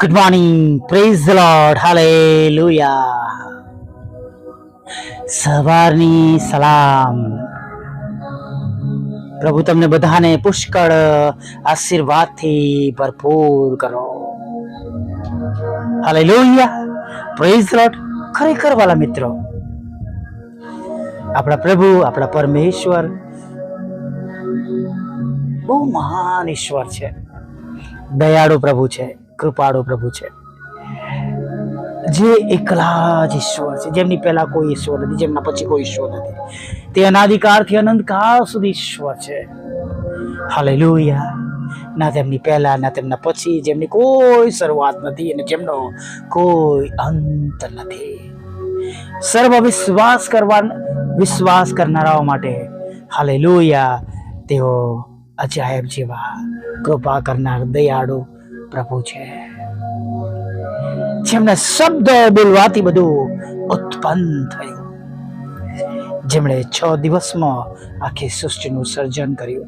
Good morning praise Lord hallelujah સવારની સલામ પ્રભુ તમને બધાને પુષ્કળ આશીર્વાદથી ભરપૂર કરો. હાલેલુયા પ્રેઝ લોટ ખરેખર વાલા મિત્રો, આપણા પ્રભુ, આપણા પરમેશ્વર બહુ મહાન ઈશ્વર છે. દયાળુ પ્રભુ છે, કૃપાળુ પ્રભુ છે. જે એકલા જ ઈશ્વર છે, જેમની પહેલા કોઈ ઈશ્વર નથી, જેમના પછી કોઈ ઈશ્વર નથી. તે અનાધિકારથી અનંત કાળ સુધી ઈશ્વર છે. હાલેલુયા. ના તેમની પહેલા, ના તેમના પછી, જેમની કોઈ શરૂઆત નથી અને જેમનો કોઈ અંત નથી. સર્વ વિશ્વાસ કરવા, વિશ્વાસ કરનારાઓ માટે હાલેલુયા. તેઓ અજાયબ જેવા કૃપા કરનાર દયાળુ પ્રભુ છે. જેમના શબ્દ બોલવાથી બધું ઉત્પન્ન થયું. જેમણે છ દિવસમાં આખી સૃષ્ટિનું સર્જન કર્યું.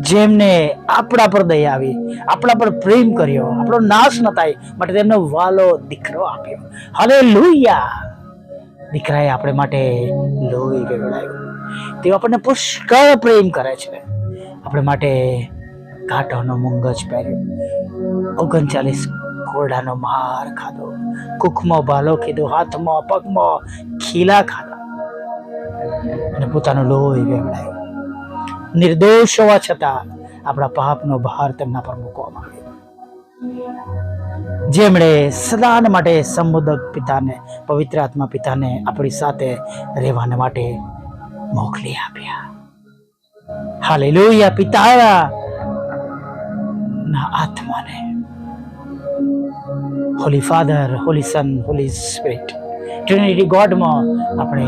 જેમને આપણા પર દયા આવી, આપણા પર પ્રેમ કર્યો, આપણો નાશ ન થાય, માટે તેમનો વાલો દીકરો આપ્યો. હવે લુયા દીકરાએ આપણે માટે લોહી વેવડાવ્યું તેઓ આપણને પુષ્કળ પ્રેમ કરે છે. આપણે માટે કાંટાનો મુંગજ પહેર્યો. ઓગણચાલીસ ઘોડાનો માર ખાધો. કુખમાં ભાલો કીધો, હાથમાં, પગમાં ખીલા ખાધા. અને પોતાનો લોહી વેવડાયો. નિર્દોષ હોવા છતાં આપણા પાપનો ભાર તેમના પર મૂકવામાં આવ્યો. જેમણે સદાન માટે સંબોધક પિતાને, પવિત્ર આત્મા પિતાને આપણી સાથે રહેવાને માટે મોકલી આપ્યા. હાલેલુયા પિતા ના આત્માને. Holy father holy son holy spirit trinity ગોડમાં આપણે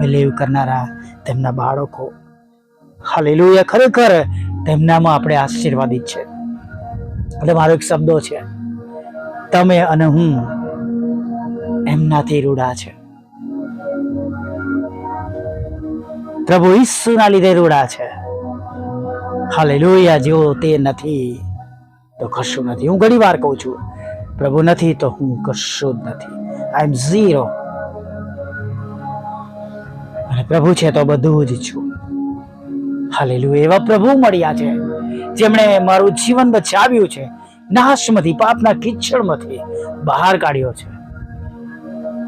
બિલીવ કરનારા તેમના બાળકો. હાલેલુયા, ખરેખર તેમનામાં આપણે આશીર્વાદિત છે. એટલે મારો એક શબ્દો છે, તમે અને હું એમનાથી રૂડા છે. પ્રભુ ઈસુના લીધે રૂડા છે. હાલે લોહિયા જેવો તે નથી, તો કશું નથી. હું ઘણી વાર કહું છું, પ્રભુ નથી, તો હું કશું જ નથી. આઈ એમ ઝીરો અને પ્રભુ છે, તો બધું જ છું. હાલેલુયા, એવા પ્રભુ મળ્યા છે, જેમણે મારું જીવન બચાવ્યું છે. નાશમાંથી, પાપના કિચડમાંથી બહાર કાઢ્યો છે.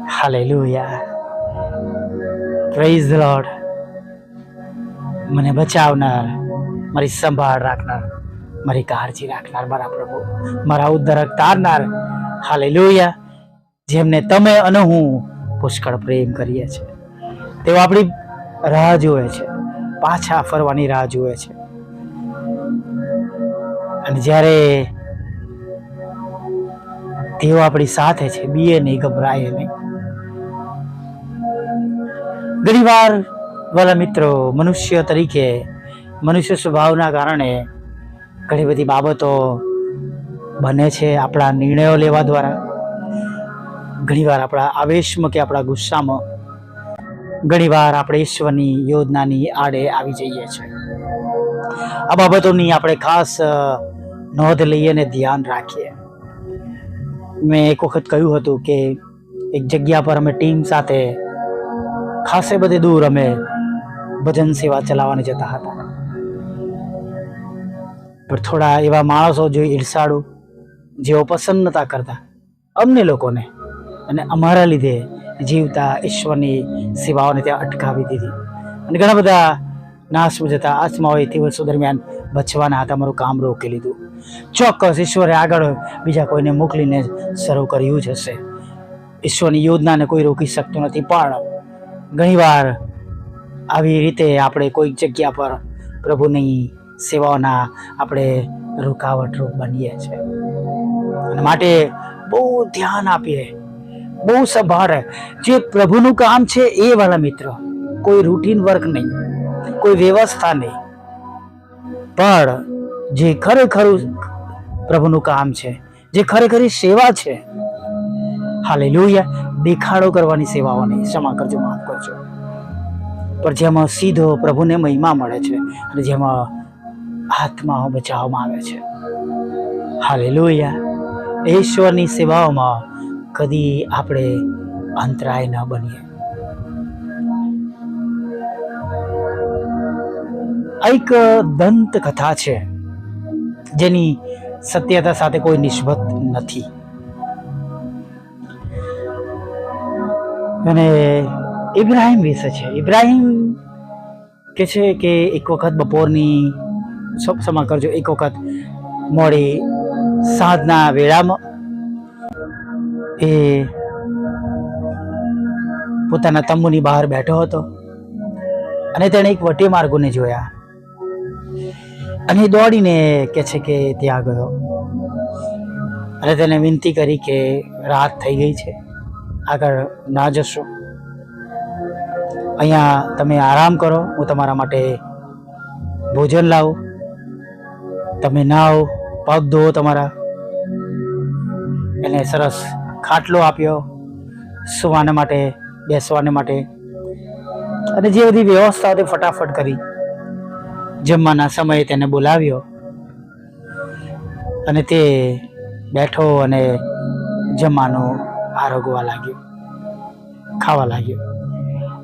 હાલેલુયા. પ્રેઝ ધ લોર્ડ મને બચાવનાર, મારી સંભાળ રાખનાર, મારી કાળજી રાખનાર મારા પ્રભુ, મારા ઉદ્ધારક તારનાર. હાલેલુયા. જેમને તમે અને હું પુષ્કળ પ્રેમ કરીએ છીએ. તેઓ આપણી રાહ જુએ છે, પાછા ફરવાની રાહ જોવે છે. અને જ્યારે તેઓ આપણી સાથે છે, બીએ નહીં ગભરાય નહીં. ઘણી વાર વાલા મિત્રો, મનુષ્ય તરીકે મનુષ્ય સ્વભાવના કારણે ઘણી બધી બાબતો બને છે આપણા નિર્ણયો લેવા દ્વારા. ઘણીવાર આપણા આવેશમાં કે આપણા ગુસ્સામાં ઘણીવાર આપણે ઈશ્વરની યોજનાની આડે આવી જઈએ છીએ આ બાબતોની આપણે ખાસ નોંધ લઈએ અને ધ્યાન રાખીએ. મેં એક વખત કહ્યું હતું કે એક જગ્યા પર અમે ટીમ સાથે ખાસે બધે દૂર અમે ભજન સેવા ચલાવવાની જતા હતા. પણ થોડા એવા માણસો જોઈ ઈર્ષાળુ, જેઓ પસંદ નતા કરતા, અમને લોકોને અને અમારા લીધે જીવતા ઈશ્વરની સેવાઓને ત્યાં અટકાવી દીધી. અને ઘણા બધા નાશ જતા એથી વર્ષો દરમિયાન બચવાના હતા, અમારું કામ રોકી લીધું. ચોક્કસ ઈશ્વરે આગળ બીજા કોઈને મોકલીને શરૂ કર્યું જ હશે. ઈશ્વરની યોજનાને કોઈ રોકી શકતું નથી, પણ ઘણીવાર આવી રીતે આપણે કોઈક જગ્યા પર પ્રભુની સેવાઓના આપણે રૂકાવટરૂપ બનીએ છીએ અને માટે બહુ ધ્યાન આપીએ. બહુ સંભાળ. જે પ્રભુનું કામ છે એ વાળા મિત્રો, કોઈ રૂટીન વર્ક નહીં, કોઈ વ્યવસ્થા નહીં. પણ જે ખરેખર પ્રભુનું કામ છે, જે ખરેખરી સેવા છે, હાલેલુયા, દેખાડો કરવાની સેવાઓ નહીં ક્ષમા કરજો, માફ કરજો. પણ જેમાં સીધો પ્રભુને મહિમા મળે છે અને જેમાં આત્માઓ બચાવવામાં આવે છે. હાલેલુયા. ઈશ્વરની સેવાઓમાં કદી આપણે અંતરાય ન બનીએ. એક દંત કથા છે, જેની સત્યતા સાથે કોઈ નિસ્બત નથી. અને ઇબ્રાહિમ વિશે છે. ઇબ્રાહિમ કે છે કે એક વખત બપોરની ક્ષમા કરજો, એક વખત મોડી સાંજના વેળામાં એ પોતાના તંબુની બહાર બેઠો હતો અને તેણે એક વટી માર્ગોને જોયા. અને દોડીને કે છે કે ત્યાં ગયો. અને તેને વિનંતી કરી કે રાત થઈ ગઈ છે. આગળ ના જશો. અહીંયા તમે આરામ કરો, હું તમારા માટે ભોજન લાવું. તમે નાઓ પગ ધોવો તમારા. એને સરસ ખાટલો આપ્યો, સુવાને માટે, બેસવાને માટે. અને જે બધી વ્યવસ્થા હતી ફટાફટ કરી. જમવાના સમયે તેને બોલાવ્યો. અને તે બેઠો અને જમવાનું આરોગવા લાગ્યો, ખાવા લાગ્યો.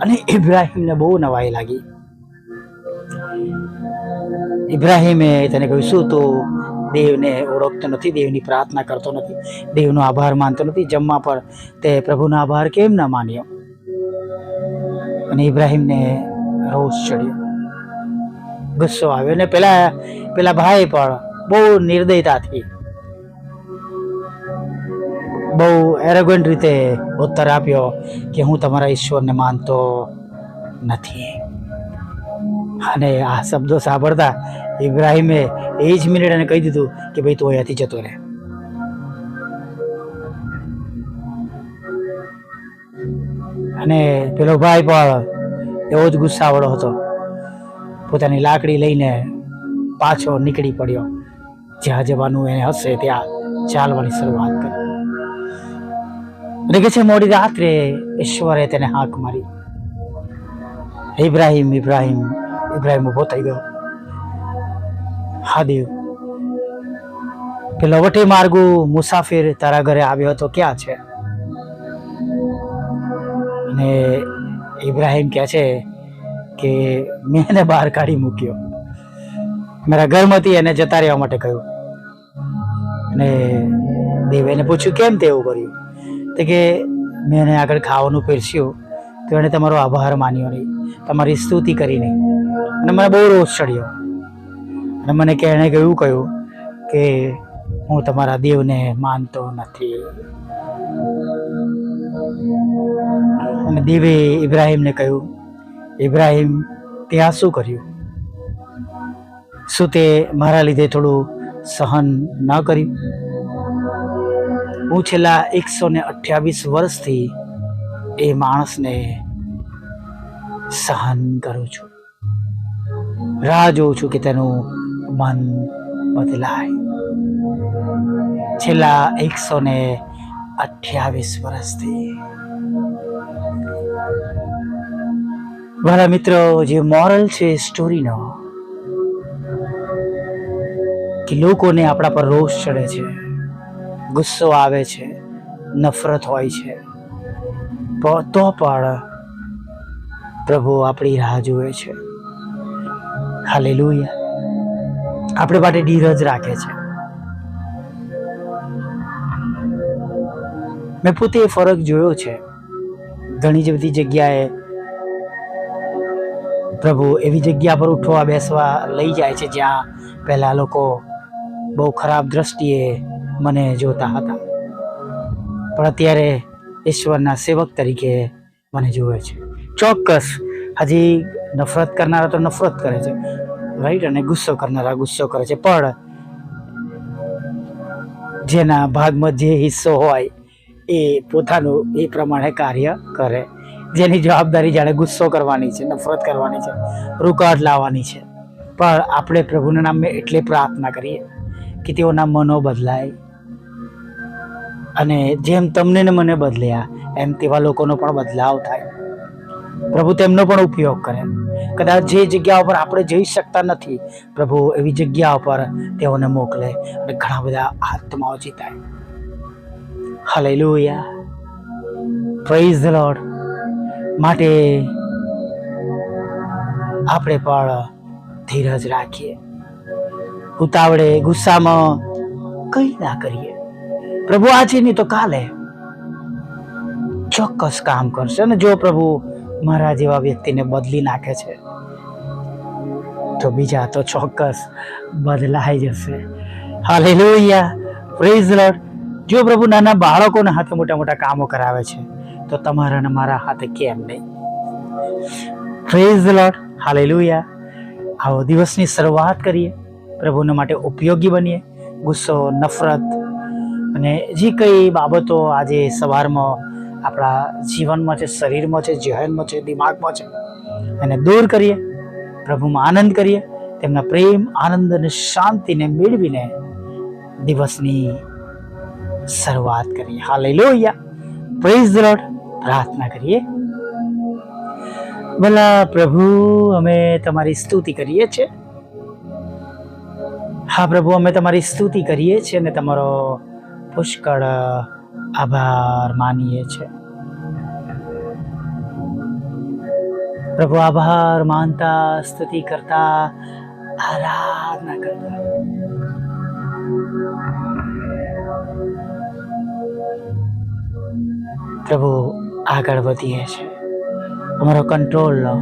અને ઇબ્રાહિમને બહુ નવાઈ લાગી. ઇબ્રાહીમે તેને કહ્યું, શું તો દેવને ઓળખતો નથી, દેવની પ્રાર્થના કરતો નથી, દેવનો આભાર માનતો નથી, જમવા પર તે પ્રભુનો આભાર કેમ ન માન્યો? અને ઇબ્રાહિમને રોષ ચડ્યો. ગુસ્સો આવ્યો અને પેલા પેલા ભાઈ પણ બહુ નિર્દયતાથી બહુ એરોગન્ટ રીતે ઉત્તર આપ્યો કે હું તમારા ઈશ્વરને માનતો નથી. અને આ શબ્દો સાંભળતા ઇબ્રાહિમે એ જ મિનિટ એને કહી દીધું કે ભાઈ તું અહીંયાથી જતો રહે. અને પેલો ભાઈ પણ એવો જ ગુસ્સાવાળો હતો. પોતાની લાકડી લઈને પાછો નીકળી પડ્યો. જ્યાં જવાનું એને હશે ત્યાં ચાલવાની શરૂઆત કરી. છે, મોડી રાત્રે ઈશ્વરે તેને હાંક મારી. ઇબ્રાહિમ ઇબ્રાહિમ ઇબ્રાહિમ ઊભો થઈ ગયો. હા દેવ પેલો વટે માર્ગુ મુસાફિર તારા ઘરે આવ્યો હતો, ક્યાં છે? અને ઇબ્રાહિમ કહે છે કે, મેં એને બહાર કાઢી મૂક્યો. મારા ઘરમાંથી એને જતા રહેવા માટે કહ્યું. અને દેવે એને પૂછ્યું, કેમ તેવું કર્યું? તો કે મેં એને આગળ ખાવાનું પીરસ્યું, તો એણે તમારો આભાર માન્યો નહીં. તમારી સ્તુતિ કરી નહીં. અને મને બહુ રોષ ચડ્યો. અને મને કે એણે એવું કહ્યું કે હું તમારા દેવને માનતો નથી. અને દેવે ઇબ્રાહીમને કહ્યું, ઇબ્રાહીમ તે આ શું કર્યું? શું તે મારા લીધે થોડું સહન ન કર્યું? હું છેલ્લા એકસો ને અઠ્યાવીસ વર્ષથી એ માણસને સહન કરું છું. રાહ જોઉં છું કે તેનું મન બદલાય. છેલ્લા એકસો ને અઠ્યાવીસ વર્ષથી. મારા મિત્રો, જે મોરલ છે સ્ટોરીનો, કે લોકોને આપણા પર રોષ ચડે છે. ગુસ્સો આવે છે, નફરત હોય છે. તો પણ પ્રભુ આપણી રાહ જુએ છે. હાલેલુયા. આપણે માટે ધીરજ રાખે છે. મેં પોતે એ ફરક જોયો છે. ઘણી જ બધી જગ્યાએ પ્રભુ એવી જગ્યા પર ઉઠવા બેસવા લઈ જાય છે જ્યાં પહેલાં લોકો બહુ ખરાબ દ્રષ્ટિએ મને જોતા હતા. પણ અત્યારે ઈશ્વરના સેવક તરીકે મને જોવે છે. ચોક્કસ, હજી નફરત કરનારા તો નફરત કરે છે. રાઈટ અને ગુસ્સો કરનારા ગુસ્સો કરે છે. પણ જેના ભાગમાં જે હિસ્સો હોય, એ પોતાનું એ પ્રમાણે કાર્ય કરે. જેની જવાબદારી જાણે ગુસ્સો કરવાની છે, નફરત કરવાની છે, રૂકાવટ લાવવાની છે. પણ આપણે પ્રભુના નામે એટલે પ્રાર્થના કરીએ. કે તેઓના મનો બદલાય. અને જેમ તમને ને મને બદલ્યા, એમ તેવા લોકોનો પણ બદલાવ થાય. પ્રભુ તેમનો પણ ઉપયોગ કરે. કદાચ જે જગ્યા ઉપર આપણે જઈ શકતા નથી, પ્રભુ એવી જગ્યા ઉપર તેઓને મોકલે અને ઘણા બધા આત્માઓ જીતાય. હાલેલુયા પ્રેઝ ધ લોર્ડ માટે આપણે પણ ધીરજ રાખીએ. ઉતાવળે, ગુસ્સામાં કઈ ના કરીએ. પ્રભુ આજે નહીં તો કાલે ચોક્કસ કામ કરશે અને જો પ્રભુ મારા જેવા વ્યક્તિને બદલી નાખે છે, તો બીજા તો ચોક્કસ બદલાઈ જશે. હાલેલુયા. પ્રેઝ લોર્ડ જો પ્રભુ નાના બાળકોના હાથે મોટા મોટા કામો કરાવે છે, તો તમારા અને મારા હાથે કેમ નહીં? પ્રેઝ લોર્ડ લોહિયા આવો દિવસની શરૂઆત કરીએ. પ્રભુના માટે ઉપયોગી બનીએ. ગુસ્સો, નફરત અને જે કઈ બાબતો આજે સવારમાં આપણા જીવનમાં છે, શરીરમાં છે, જહેનમાં છે, દિમાગમાં છે, એને દૂર કરીએ, પ્રભુમાં આનંદ કરીએ, તેમના પ્રેમ, આનંદ અને શાંતિને મેળવીને દિવસની શરૂઆત કરીએ. હાલેલુયા. પ્રેઝ ધ લોર્ડ પ્રાર્થના કરીએ. ભલા પ્રભુ, અમે તમારી સ્તુતિ કરીએ છીએ. હા પ્રભુ, અમે તમારી સ્તુતિ કરીએ છીએ અને તમારો પુષ્કળ આભાર માનીએ છીએ. પ્રભુ, આભાર માનતા, સ્તુતિ કરતા, આરાધના કરતા. પ્રભુ, આગળ વધીએ છે અમારો કંટ્રોલ લો.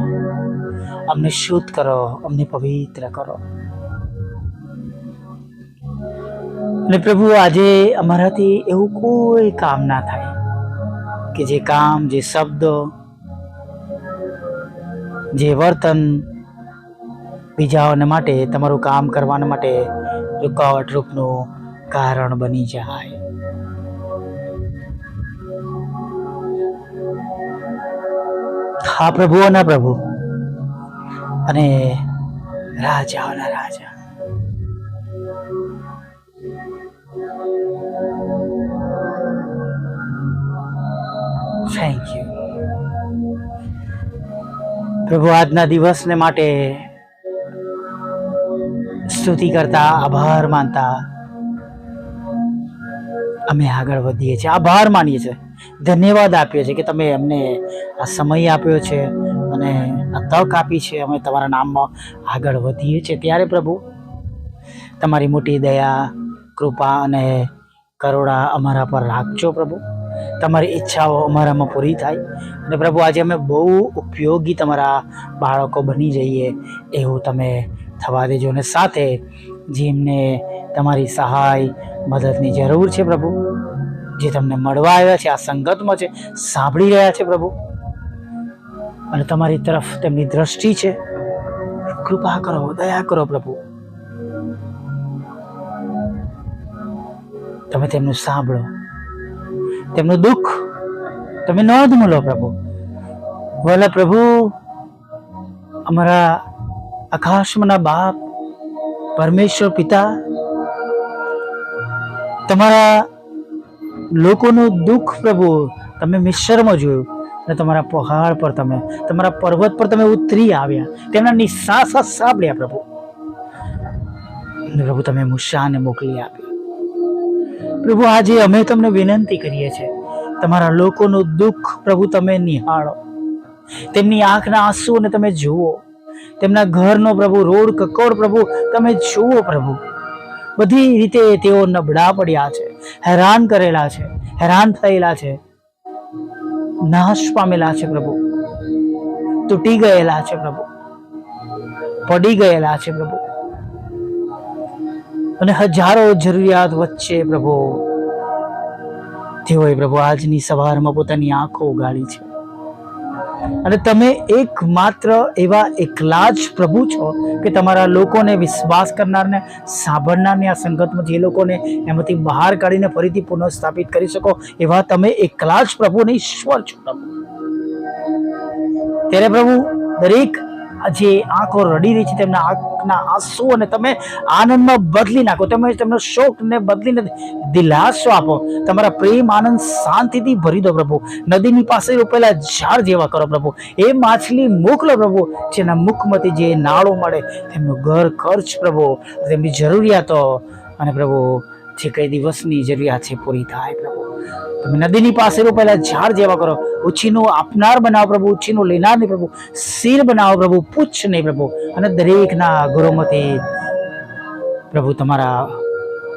અમને શુદ્ધ કરો, અમને પવિત્ર કરો. અને પ્રભુ, આજે અમારાથી એવું કોઈ કામ ના થાય કે જે કામ, જે શબ્દો, જે વર્તન બીજાઓને માટે, તમારું કામ કરવાના માટે રૂકાવટ રૂપનું કારણ બની જાય. હા પ્રભુઓના પ્રભુ. અને રાજાઓના રાજા. થેન્ક યુ પ્રભુ, આજના દિવસને માટે સ્તુતિ કરતા, આભાર માનતા અમે આગળ વધીએ છીએ. આભાર માનીએ છીએ. ધન્યવાદ આપીએ છીએ કે તમે અમને આ સમય આપ્યો છે અને આ તક આપી છે. અમે તમારા નામમાં આગળ વધીએ છીએ. ત્યારે પ્રભુ, તમારી મોટી દયા, કૃપા અને કરુણા અમારા પર રાખજો પ્રભુ. તમારી ઈચ્છાઓ અમારામાં પૂરી થાય. અને પ્રભુ, આજે અમે બહુ ઉપયોગી તમારા બાળકો બની જઈએ એવું તમે થવા દેજો. અને સાથે જેમને તમારી સહાય, મદદની જરૂર છે પ્રભુ, જે તમને મળવા આવ્યા છે, આ સંગતમાં છે, સાંભળી રહ્યા છે પ્રભુ. અને તમારી તરફ તેમની દ્રષ્ટિ છે. કૃપા કરો, દયા કરો પ્રભુ. તમે તેમનું સાંભળો. તેમનું દુઃખ તમે નોંધ મૂલો પ્રભુ. વાલા પ્રભુ, અમારા આકાશમાંના બાપ, પરમેશ્વર પિતા, તમારા લોકોનું દુઃખ પ્રભુ તમે મિશ્રમાં જોયું અને તમારા પહાડ પર તમે, તમારા પર્વત પર તમે ઉતરી આવ્યા. તેમના નિશાસા સાંભળ્યા પ્રભુ. પ્રભુ, તમે મુશાને મોકલી આપી. પ્રભુ, આજે અમે તમને વિનંતી કરીએ છીએ, તમારા લોકોનું દુઃખ પ્રભુ તમે નિહાળો. તેમની આંખના આંસુઓને તમે જુઓ. તેમના ઘરનો પ્રભુ, રોડ કકોર પ્રભુ, તમે જુઓ પ્રભુ. બધી રીતે તેઓ નબળા પડ્યા છે, હેરાન કરેલા છે, હેરાન થયેલા છે. નાશ પામેલા છે પ્રભુ. તૂટી ગયેલા છે પ્રભુ. પડી ગયેલા છે પ્રભુ. અને હજારો જરૂરિયાત વચ્ચે પ્રભુ, તેઓએ પ્રભુ આજની સવારમાં પોતાની આંખો ઉગાડી છે. અને તમે એકમાત્ર એવા એકલા જ પ્રભુ છો કે તમારા લોકોને વિશ્વાસ કરનારને સાંભળનારને આ સંગતમાં જે લોકોને એમાંથી બહાર કાઢીને ફરીથી પુનઃસ્થાપિત કરી શકો, એવા તમે એકલા જ પ્રભુ ને ઈશ્વર છો પ્રભુ. ત્યારે પ્રભુ, દરેક જે આંખો રડી રહી છે, તેમના આંખના આંસુ અને તમે આનંદમાં બદલી નાખો, તમે તેમનો શોકને બદલીને દિલાસો આપો. તમારા પ્રેમ, આનંદ શાંતિથી ભરી દો પ્રભુ. નદીની પાસે રોપેલા ઝાડ જેવા કરો પ્રભુ. એ માછલી મોકલો પ્રભુ, જેના મુખમાંથી જે નાળો મળે, તેમનું ઘર ખર્ચ પ્રભુ, તેમની જરૂરિયાતો. અને પ્રભુ જે કઈ દિવસની જરૂરિયાત છે પૂરી થાય પ્રભુ. તમે નદીની પાસે પહેલા ઝાડ જેવા કરો. ઉછીનું આપનાર બનાવો પ્રભુ, ઉછીનું લેનાર નહીં પ્રભુ. શીર બનાવો પ્રભુ પૂછ નહીં પ્રભુ. અને દરેકના ગુરુમતી પ્રભુ તમારા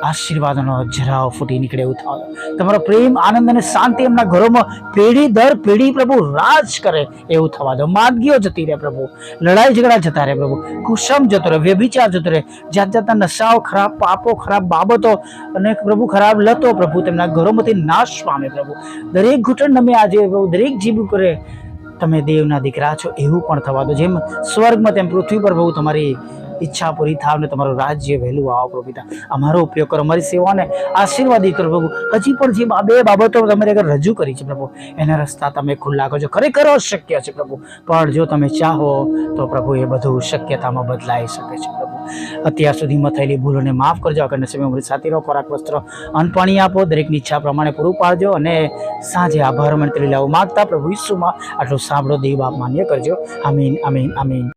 આશીર્વાદનો જરાવ ફૂટી નીકળે એવું થાવ તમારો પ્રેમ, આનંદ અને શાંતિ એમના ઘરોમાં પેઢી દર પેઢી પ્રભુ રાજ કરે એવું થવા દો. માદગીઓ જતી રહે પ્રભુ. લડાઈ ઝઘડા જતા રહે પ્રભુ. કુસમ જતો રહે, વ્યભિચાર જતો રહે. જાત જાતના નશાઓ, ખરાબ પાપો, ખરાબ બાબતો અને પ્રભુ ખરાબ લતો પ્રભુ તેમના ઘરોમાંથી નાશ પામે પ્રભુ. દરેક ઘૂંટણ તમે આજે પ્રભુ, દરેક જીવ કરે તમે દેવના દીકરા છો, એવું પણ થવા દો. જેમ સ્વર્ગમાં તેમ પૃથ્વી પર પ્રભુ તમારી ઈચ્છા પૂરી થાવ ને તમારું રાજ્ય વહેલું આવો પ્રભુ અમારો ઉપયોગ કરો, અમારી સેવાને આશીર્વાદી કરો પ્રભુ. હજી પણ જે બા- બાબતો તમારે આગળ રજૂ કરી છે પ્રભુ. એના રસ્તા તમે ખુલ્લા કરજો ખરેખર અશક્ય છે પ્રભુ. પણ જો તમે ચાહો, તો પ્રભુ એ બધું શક્યતામાં બદલાઈ શકે છે પ્રભુ. અત્યાર સુધીમાં થયેલી ભૂલોને માફ કરજો. આગળના સમય અમારી સાથે રહો ખોરાક, વસ્ત્ર, અન્ન આપો. દરેકની ઈચ્છા પ્રમાણે પૂરું પાડજો અને સાંજે આભાર મંત્રી લાવો. માગતા પ્રભુ ઈસુમાં આટલું સાંભળો. દેવ આપ માન્ય કરજો. આમીન આમીન આમીન.